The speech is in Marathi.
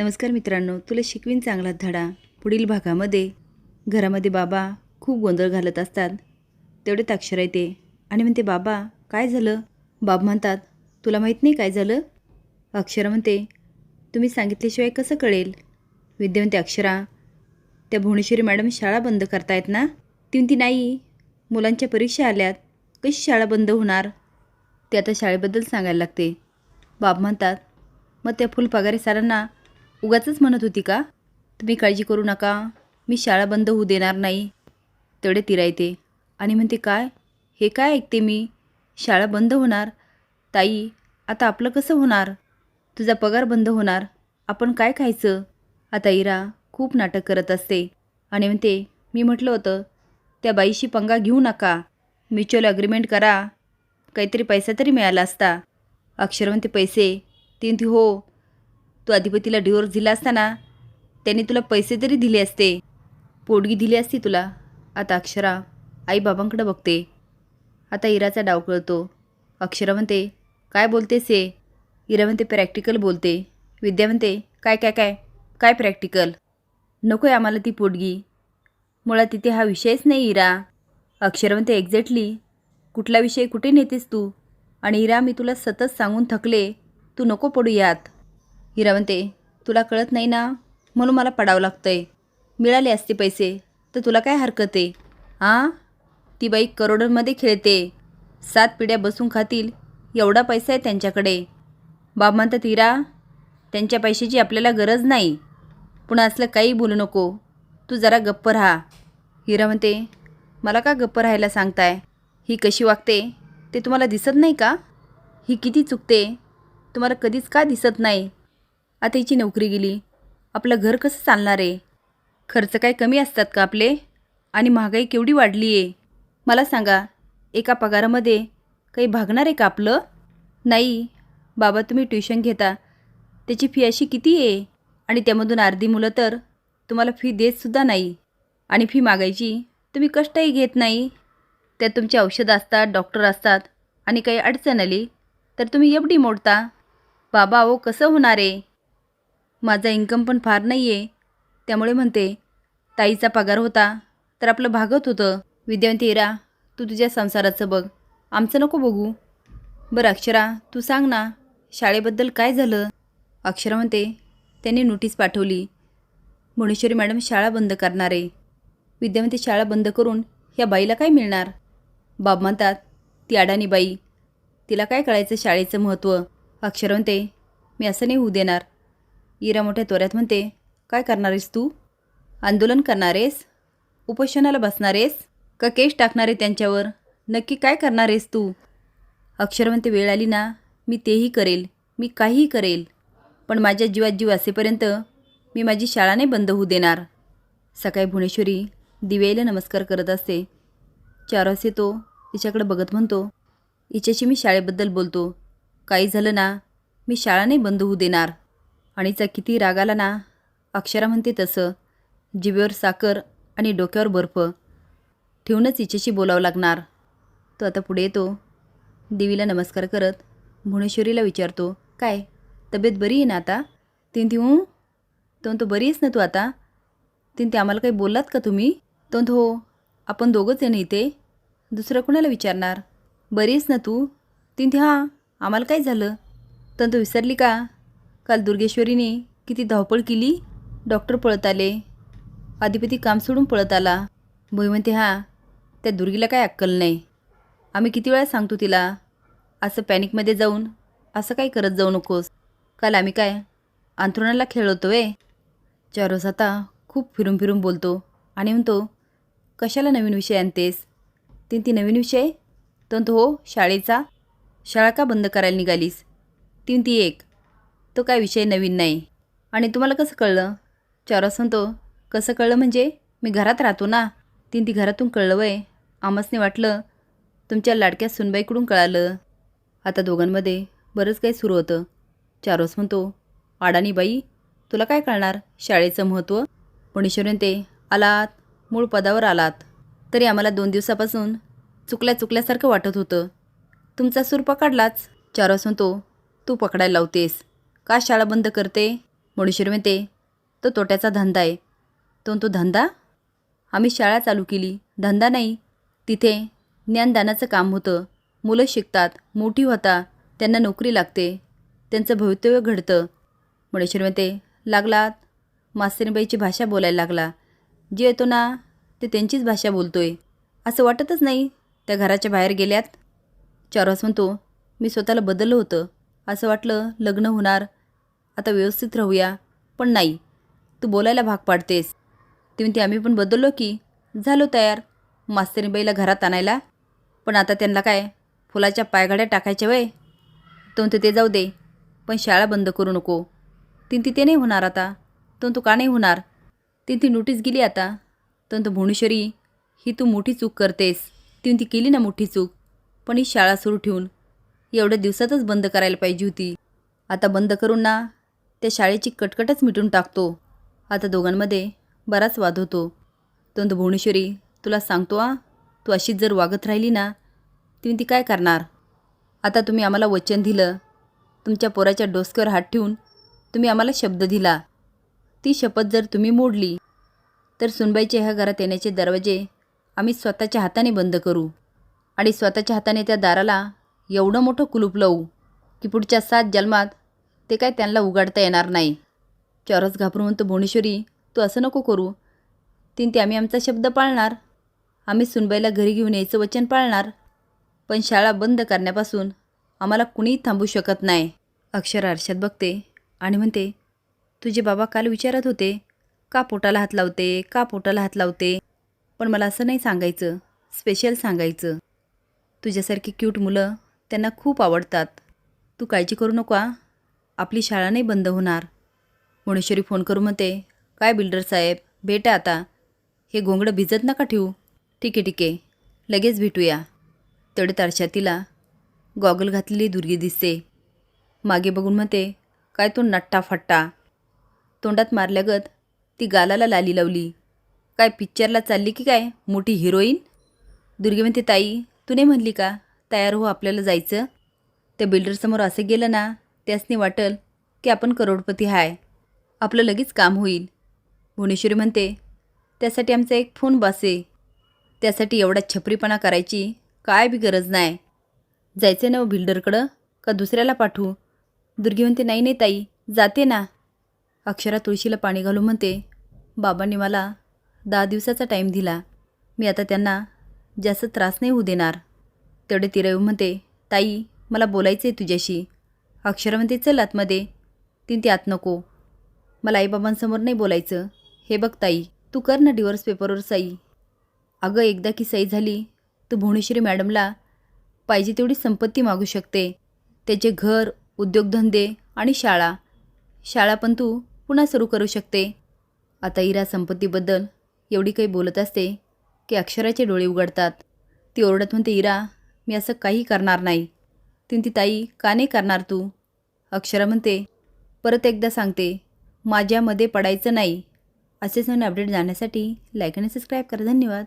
नमस्कार मित्रांनो तुला शिकवीन चांगला धडा. पुढील भागामध्ये घरामध्ये बाबा खूप गोंधळ घालत असतात. तेवढेच अक्षर येते आणि म्हणते बाबा काय झालं? बाब म्हणतात तुला माहीत नाही काय झालं? अक्षरा म्हणते तुम्ही सांगितल्याशिवाय कसं कळेल? विद्या म्हणते अक्षरा त्या भुवनेश्वरी मॅडम शाळा बंद करतायत ना? ती म्हणती नाही मुलांच्या परीक्षा आल्यात. कशी शाळा बंद होणार? ते आता शाळेबद्दल सांगायला लागते. बाब म्हणतात मग त्या फुलपगारी सरांना उगाचच म्हणत होती का तुम्ही काळजी करू नका मी शाळा बंद होऊ देणार नाही. तेवढे तिरा येते आणि म्हणते काय? हे काय ऐकते मी? शाळा बंद होणार? ताई आता आपलं कसं होणार? तुझा पगार बंद होणार. आपण काय खायचं? आता इरा खूप नाटक करत असते. आणि म्हणते मी म्हटलं होतं त्या बाईशी पंगा घेऊ नका. म्युच्युअल अग्रीमेंट करा. काहीतरी पैसा तरी मिळाला असता. अक्षर म्हणते पैसे? ती म्हणते हो. तू अधिपतीला डिवोर्स दिला असताना त्याने तुला पैसे तरी दिले असते. पोटगी दिली असती तुला. आता अक्षरा आई बाबांकडे बघते. आता इराचा डाव कळतो. अक्षरा म्हणते काय बोलतेस हे? इरा म्हणते प्रॅक्टिकल बोलते. विद्या म्हणते काय काय काय? काय प्रॅक्टिकल नको आहे आम्हाला ती पोटगी. मुळात तिथे हा विषयच नाही इरा. अक्षर म्हणते एक्झॅक्टली कुठला विषय कुठे नेतेस तू? आणि इरा मी तुला सतत सांगून थकले. तू नको पडू यात. हिरा म्हणते तुला कळत नाही ना? म्हणून मला पडावं लागतंय. मिळाले असते पैसे तर तुला काय हरकत आहे हां ती बाई करोडोंमध्ये खेळते. सात पिढ्या बसून खातील. एवढा पैसा आहे त्यांच्याकडे. बाब म्हणतात हिरा त्यांच्या पैशाची आपल्याला गरज नाही. पुन्हा असलं काही बोलू नको. तू जरा गप्प राहा. हिरा म्हणते मला का गप्प राहायला सांगताय? ही कशी वागते? ते तुम्हाला दिसत नाही का? ही किती चुकते? तुम्हाला कधीच का दिसत नाही? आता हिची नोकरी गेली. आपलं घर कसं चालणार आहे? खर्च काय कमी असतात का आपले? आणि महागाई केवढी वाढली आहे मला सांगा एका पगारामध्ये काही भागणार आहे का आपलं? नाही बाबा तुम्ही ट्युशन घेता. त्याची फी अशी किती आहे? आणि त्यामधून अर्धी मुलं तर तुम्हाला फी देतसुद्धा नाही. आणि फी मागायची तुम्ही कष्टही घेत नाही. त्यात तुमचे औषधं असतात डॉक्टर असतात आणि काही अडचण आली तर तुम्ही एफ डी मोडता. बाबा अहो कसं होणार आहे? माझा इन्कम पण फार नाही आहे त्यामुळे म्हणते ताईचा पगार होता तर आपलं भागत होतं. विद्यावंती इरा तू तुझ्या संसाराचं बघ. आमचं नको बघू. बरं अक्षरा तू सांग ना शाळेबद्दल काय झालं? अक्षरा म्हणते त्यांनी नोटीस पाठवली. मुणेश्वरी मॅडम शाळा बंद करणार. आहे विद्यावंती शाळा बंद करून ह्या बाईला काय मिळणार? बाब म्हणतात ती अडाणी बाई. तिला काय कळायचं शाळेचं महत्त्व? अक्षर म्हणते मी असं नाही होऊ देणार. इरा मोठ्या तोऱ्यात म्हणते काय करणार आहेस तू? आंदोलन करणार आहेस उपोषणाला बसणार आहेस का केस टाकणार आहे त्यांच्यावर? नक्की काय करणार आहेस तू? अक्षर म्हणते वेळ आली ना मी तेही करेल मी काहीही करेल पण माझ्या जीवात जीव असेपर्यंत मी माझी शाळा नाही बंद होऊ देणार. सकाळी भुवनेश्वरी दिवेला नमस्कार करत असते. चार येतो तो तिच्याकडे बघत म्हणतो हिच्याशी मी शाळेबद्दल बोलतो. काही झालं ना मी शाळा नाही बंद होऊ देणार. आणिचा किती राग आला ना. अक्षरा म्हणते तसं. जिभेवर साखर आणि डोक्यावर बर्फ. ठेवूनच हिच्याशी बोलावं लागणार. तो आता पुढे येतो. देवीला नमस्कार करत भुवनेश्वरीला विचारतो काय तब्येत बरी आहे ना आता? तीन ती हूं. तो तो बरी आहेस ना तू आता? तीन ते आम्हाला काही बोललात का तुम्ही? तो हो आपण दोघंच आहे ना इथे. दुसरं कोणाला विचारणार? बरी आहेस ना तू? तीन ते हां आम्हाला काय झालं? तर तू विसरली का? काल दुर्गेश्वरीने किती धावपळ केली? डॉक्टर पळत आले. अधिपती काम सोडून पळत आला. भोई म्हणते हां त्या दुर्गीला काय अक्कल नाही. आम्ही किती वेळा सांगतो तिला असं पॅनिकमध्ये जाऊन असं काही करत जाऊ नकोस. काल आम्ही काय अंथरुणाला खेळवतो आहे चारोस आता खूप फिरून फिरून बोलतो आणि म्हणतो कशाला नवीन विषय आणतेस? तीन ती नवीन विषय? तो तो हो शाळेचा. शाळा का बंद करायला निघालीस? तीन ती एक. तो काय विषय नवीन नाही. आणि तुम्हाला कसं कळलं? चारस म्हणतो कसं कळलं म्हणजे मी घरात राहतो ना. तीन ती घरातून कळलं वय. आमसने वाटलं तुमच्या लाडक्या सुनबाईकडून कळालं. आता दोघांमध्ये बरंच काही सुरू होतं. चारोस म्हणतो अडाणी बाई तुला काय कळणार? शाळेचं महत्त्व? पुणेश्वरीन ते आलात. मूळ पदावर आलात. तरी आम्हाला दोन दिवसापासून चुकल्या चुकल्यासारखं वाटत होतं. तुमचा सूर पकडलाच चारोस म्हणतो तू पकडायला लावतेस. का शाळा बंद करते? मुळेश्वरी म्हणते तो तोट्याचा धंदा आहे. तो तो धंदा? आम्ही शाळा चालू केली. धंदा नाही. तिथे ज्ञानदानाचं काम होतं. मुलं शिकतात. मोठी होता. त्यांना नोकरी लागते. त्यांचं भवितव्य घडतं. मुळेश्वरी म्हणते लागलात मास्तरीबाईची भाषा बोलायला लागला. जे येतो ना ते त्यांचीच भाषा बोलतोय. असं वाटतच नाही त्या घराच्या बाहेर गेल्यात? चारवास म्हणतो मी स्वतःला बदललं होतं. असं वाटलं लग्न होणार. आता व्यवस्थित राहूया. पण नाही तू बोलायला भाग पाडतेस. ती म्हणते आम्ही पण बदललो की. झालो तयार मास्तरीबाईला घरात आणायला. पण आता त्यांना काय फुलाच्या पायघड्या टाकायच्या वय. तो म्हणतो ते जाऊ दे पण शाळा बंद करू नको. तीन ते नाही होणार आता. तो तो का नाही होणार? तीन ती नोटीस गेली आता. तो म्हणतो भुवनेश्वरी ही तू मोठी चूक करतेस. ती ती केली ना मोठी चूक पण ही शाळा सुरू ठेवून. एवढ्या दिवसातच बंद करायला पाहिजे होती. आता बंद करून ना त्या शाळेची कटकटच मिटून टाकतो. आता दोघांमध्ये बराच वाद होतो. तंत भुवनेश्वरी तुला सांगतो आ तू अशीच जर वागत राहिली ना तुम्ही ती काय करणार? आता तुम्ही आम्हाला वचन दिलं. तुमच्या पोराच्या डोसक्यावर हात ठेवून तुम्ही आम्हाला शब्द दिला. ती शपथ जर तुम्ही मोडली तर सुनबाईच्या ह्या घरात येण्याचे दरवाजे आम्ही स्वतःच्या हाताने बंद करू. आणि स्वतःच्या हाताने त्या दाराला एवढं मोठं कुलूप लावू की पुढच्या सात जन्मात ते काय त्यांना उघडता येणार नाही. चौरस घाबरून म्हणतो भुवनेश्वरी तू असं नको करू. तीन ते आम्ही आमचा शब्द पाळणार. आम्ही सुनबाईला घरी घेऊन यायचं वचन पाळणार. पण शाळा बंद करण्यापासून आम्हाला कुणीही थांबू शकत नाही. अक्षर आरशात बघते आणि म्हणते तुझे बाबा काल विचारत होते का पोटाला हात लावते का पोटाला हात लावते? पण मला असं नाही सांगायचं स्पेशल सांगायचं. तुझ्यासारखी क्यूट मुलं त्यांना खूप आवडतात. तू काळजी करू नको आ आपली शाळा नाही बंद होणार. मुणेश्वरी फोन करू म्हणते काय बिल्डर साहेब भेटा आता. हे घोंगडं भिजत नका ठेवू. ठीक आहे ठीक आहे. लगेच भेटूया. तेवढे तारशा तिला गॉगल घातलेली दुर्गी दिसते. मागे बघून म्हणते काय तो नट्टा फट्टा तोंडात मारल्यागत ती गालाला लाली लावली. काय पिक्चरला चालली की काय? मोठी हिरोईन? दुर्गी म्हणते ताई तू नाही म्हणली का? तयार हो आपल्याला जायचं. त्या बिल्डरसमोर असं गेलं ना त्यासनी वाटल की आपण करोडपती हाय. आपलं लगेच काम होईल. भुवनेश्वरी म्हणते त्यासाठी आमचा एक फोन बसे. त्यासाठी एवढा छपरीपणा करायची काय बी गरज नाही जायचं ना बिल्डरकडं का दुसऱ्याला पाठवू? दुर्गी म्हणते नाही नाही ताई जाते ना. अक्षरा तुळशीला पाणी घालू म्हणते बाबांनी मला दहा दिवसाचा टाईम दिला. मी आता त्यांना जास्त त्रास नाही होऊ देणार. तेवढे तिरव म्हणते ताई मला बोलायचं आहे तुझ्याशी. अक्षर म्हणते चल आतमध्ये तीन ती आत नको. मला आईबाबांसमोर नाही बोलायचं. हे बघ ताई तू कर ना डिवोर्स पेपरवर सही अगं एकदा की सही झाली तू भुवनेश्वरी मॅडमला पाहिजे तेवढी संपत्ती मागू शकते. त्याचे घर उद्योगधंदे आणि शाळा. शाळा पण तू पुन्हा सुरू करू शकते. आता इरा संपत्तीबद्दल एवढी काही बोलत असते की अक्षराचे डोळे उघडतात. ती ओरडत म्हणते इरा मी असं काही करणार नाही. तीन ती ताई का नाही करणार तू? अक्षरा म्हणते. परत एकदा सांगते माझ्यामध्ये पडायचं नाही. असेच नवीन अपडेट जाण्यासाठी लाईक आणि सबस्क्राईब करा. धन्यवाद.